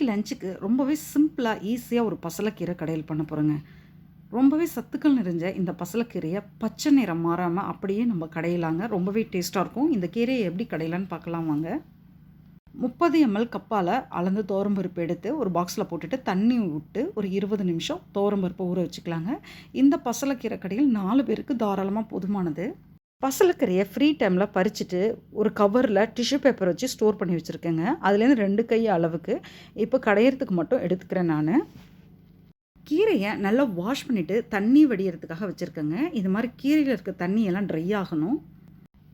இன்றைக்கி லஞ்சுக்கு ரொம்பவே சிம்பிளாக ஈஸியாக ஒரு பசலக்கீரை கடையில் பண்ண போகிறோங்க ரொம்பவே சத்துக்கள் நிறைஞ்ச இந்த பசலக்கீரையை பச்சை நிறம் மாறாமல் அப்படியே நம்ம கடையிலாங்க. ரொம்பவே டேஸ்ட்டாக இருக்கும். இந்த கீரையை எப்படி கடையிலான்னு பார்க்கலாம் வாங்க. முப்பது எம்எல் கப்பால் அளந்து தோரம்பருப்பு எடுத்து ஒரு பாக்ஸில் போட்டுட்டு தண்ணி விட்டு ஒரு இருபது நிமிஷம் தோரம்பருப்பை ஊற வச்சுக்கலாங்க. இந்த பசலக்கீரை கடையில் நாலு பேருக்கு தாராளமாக போதுமானது. பசலைக்கீரையை ஃப்ரீ டைமில் பறிச்சுட்டு ஒரு கவரில் டிஷ்யூ பேப்பர் வச்சு ஸ்டோர் பண்ணி வச்சுருக்கேங்க. அதுலேருந்து ரெண்டு கை அளவுக்கு இப்போ கடையிறதுக்கு மட்டும் எடுத்துக்கிறேன் நான். கீரையை நல்லா வாஷ் பண்ணிவிட்டு தண்ணி வடிகிறதுக்காக வச்சுருக்கேங்க. இது மாதிரி கீரையில் இருக்க தண்ணியெல்லாம் ட்ரை ஆகணும்.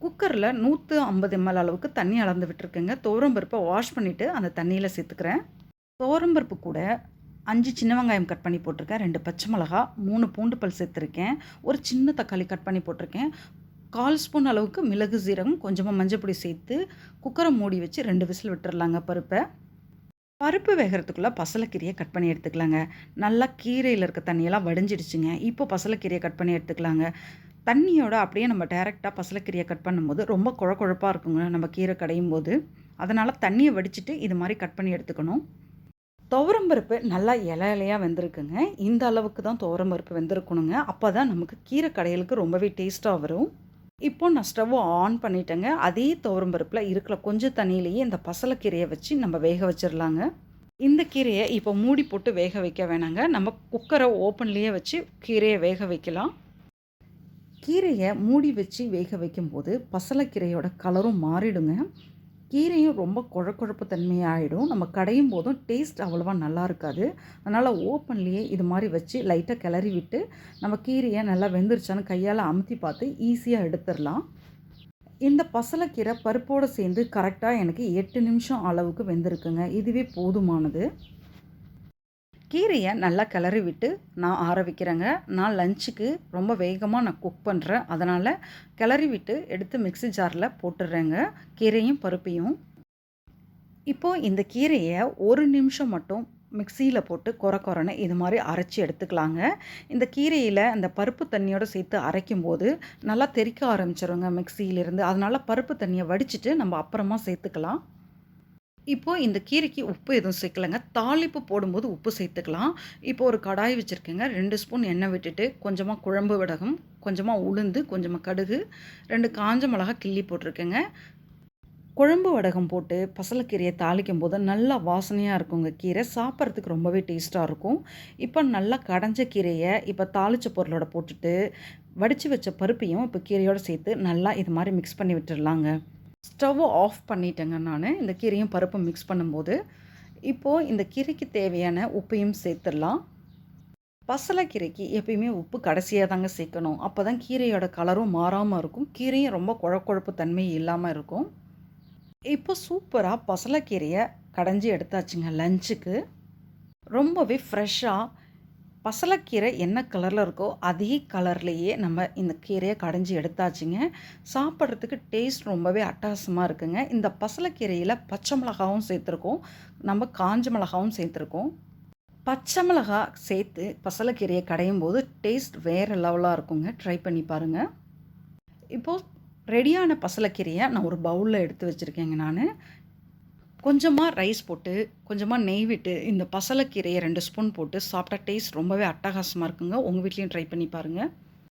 குக்கரில் நூற்று ஐம்பது எம்எல் அளவுக்கு தண்ணி அளந்து விட்டுருக்கேங்க. தோரம்பருப்பை வாஷ் பண்ணிவிட்டு அந்த தண்ணியில் சேர்த்துக்கிறேன். தோரம்பருப்பு கூட அஞ்சு சின்ன வெங்காயம் கட் பண்ணி போட்டிருக்கேன். ரெண்டு பச்சை மிளகா மூணு பூண்டு பல் சேர்த்துருக்கேன். ஒரு சின்ன தக்காளி கட் பண்ணி போட்டிருக்கேன். கால் ஸ்பூன் அளவுக்கு மிளகு சீரகம் கொஞ்சமாக மஞ்சள் பொடி சேர்த்து குக்கரை மூடி வச்சு ரெண்டு விசில் விட்டுறலாங்க பருப்பை. பருப்பு வேகிறதுக்குள்ளே பசலைக்கீரையை கட் பண்ணி எடுத்துக்கலாங்க. நல்லா கீரையில் இருக்க தண்ணியெல்லாம் வடிஞ்சிடுச்சுங்க. இப்போ பசலைக்கீரையை கட் பண்ணி எடுத்துக்கலாங்க. தண்ணியோட அப்படியே நம்ம டேரெக்டாக பசலைக்கீரையை கட் பண்ணும்போது ரொம்ப குழ குழப்பாக இருக்குங்க. நம்ம கீரை கடையும் போது. அதனால் தண்ணியை வடிச்சிட்டு இது மாதிரி கட் பண்ணி எடுத்துக்கணும். துவரம்பருப்பு நல்லா இலை இலையாக வெந்திருக்குங்க. இந்த அளவுக்கு தான் துவரம்பருப்பு வெந்திருக்கணுங்க. அப்போ தான் நமக்கு கீரை கடையலுக்கு ரொம்பவே டேஸ்ட்டாக வரும். இப்போ நான் ஸ்டவ்வை ஆன் பண்ணிட்டேங்க. அதே துவரம் பருப்பில் இருக்கிற கொஞ்சம் தண்ணியிலேயே இந்த பசலைக்கீரையை வச்சு நம்ம வேக வச்சிடலாங்க இந்த கீரையை இப்போ மூடி போட்டு வேக வைக்க வேணாங்க. நம்ம குக்கரை ஓப்பன்லேயே வச்சு கீரையை வேக வைக்கலாம். கீரையை மூடி வச்சு வேக வைக்கும்போது பசலைக்கீரையோட கலரும் மாறிடுங்க. கீரையும் ரொம்ப குழக்குழப்பு தன்மையாகிடும் நம்ம கடையும் போதும் டேஸ்ட் அவ்வளோவா நல்லா இருக்காது. அதனால் ஓப்பன்லேயே இது மாதிரி வச்சு லைட்டாக கிளறி விட்டு நம்ம கீரையை நல்லா வெந்துருச்சான்னு கையால் அமுத்தி பார்த்து ஈஸியாக எடுத்துடலாம். இந்த பசலைக்கீரை பருப்போடு சேர்ந்து கரெக்டாக எனக்கு எட்டு நிமிஷம் அளவுக்கு வெந்திருக்குங்க. இதுவே போதுமானது. கீரையை நல்லா கிளறி விட்டு நான் ஆற வைக்கிறேங்க நான் லஞ்சுக்கு ரொம்ப வேகமாக நான் குக் பண்ணுறேன் அதனால் கிளறி விட்டு எடுத்து மிக்சி ஜாரில் போட்டுடுறேங்க கீரையும் பருப்பையும். இப்போது இந்த கீரையை ஒரு நிமிஷம் மட்டும் மிக்சியில் போட்டு குறை குறைன்னு இது மாதிரி அரைச்சி எடுத்துக்கலாங்க. இந்த கீரையில் அந்த பருப்பு தண்ணியோடு சேர்த்து அரைக்கும் போது நல்லா தெறிக்க ஆரம்பிச்சிருங்க மிக்சியிலிருந்து. அதனால் பருப்பு தண்ணியை வடிச்சிட்டு நம்ம அப்புறமா சேர்த்துக்கலாம். இப்போது இந்த கீரைக்கு உப்பு எதுவும் சேர்க்கலைங்க. தாளிப்பு போடும்போது உப்பு சேர்த்துக்கலாம். இப்போ ஒரு கடாய் வச்சுருக்கேங்க. ரெண்டு ஸ்பூன் எண்ணெய் விட்டுட்டு கொஞ்சமாக குழம்பு வடகம் கொஞ்சமாக உளுந்து கொஞ்சமாக கடுகு ரெண்டு காஞ்ச மிளகா கிள்ளி போட்டிருக்கேங்க. குழம்பு வடகம் போட்டு பசலக்கீரையை தாளிக்கும் போது நல்லா வாசனையாக இருக்குங்க கீரை. சாப்பிட்றதுக்கு ரொம்பவே டேஸ்ட்டாக இருக்கும். இப்போ நல்லா கடைஞ்ச கீரையை இப்போ தாளித்த பொருளோட போட்டுட்டு வடித்து வச்ச பருப்பையும் இப்போ கீரையோடு சேர்த்து நல்லா இது மாதிரி மிக்ஸ் பண்ணி விட்டுடலாங்க ஸ்டவ்வை ஆஃப் பண்ணிட்டேங்க நான். இந்த கீரையும் பருப்பும் மிக்ஸ் பண்ணும்போது. இப்போது இந்த கீரைக்கு தேவையான உப்பையும் சேர்த்துடலாம். பசலைக்கீரைக்கு எப்பயுமே உப்பு கடைசியாக தாங்க சேர்க்கணும். அப்போ தான் கீரையோட கலரும் மாறாமல் இருக்கும். கீரையும் ரொம்ப குழக்குழப்பு தன்மை இல்லாமல் இருக்கும். இப்போ சூப்பராக பசலைக்கீரையை கடைஞ்சி எடுத்தாச்சுங்க லஞ்சுக்கு ரொம்பவே ஃப்ரெஷ்ஷாக பசலைக்கீரை என்ன கலரில் இருக்கோ அதே கலர்லேயே நம்ம இந்த கீரையை கடைஞ்சி எடுத்தாச்சுங்க. சாப்பிட்றதுக்கு டேஸ்ட் ரொம்பவே அட்டகாசமாக இருக்குங்க. இந்த பசலைக்கீரையில் பச்சை மிளகாவும் சேர்த்துருக்கோம். நம்ம காஞ்ச மிளகாவும் சேர்த்துருக்கோம். பச்சை மிளகா சேர்த்து பசலைக்கீரையை கடையும் போது டேஸ்ட் வேறு லெவலாக இருக்குங்க. ட்ரை பண்ணி பாருங்கள் இப்போது ரெடியான பசலைக்கீரையை நான் ஒரு பவுலில் எடுத்து வச்சுருக்கேங்க நான். கொஞ்சமாக ரைஸ் போட்டு கொஞ்சமாக நெய் விட்டு இந்த பசலைக்கீரையை ரெண்டு ஸ்பூன் போட்டு சாப்பிட்டா டேஸ்ட் ரொம்பவே அட்டகாசமாக இருக்குங்க. உங்கள் வீட்லேயும் ட்ரை பண்ணி பாருங்கள்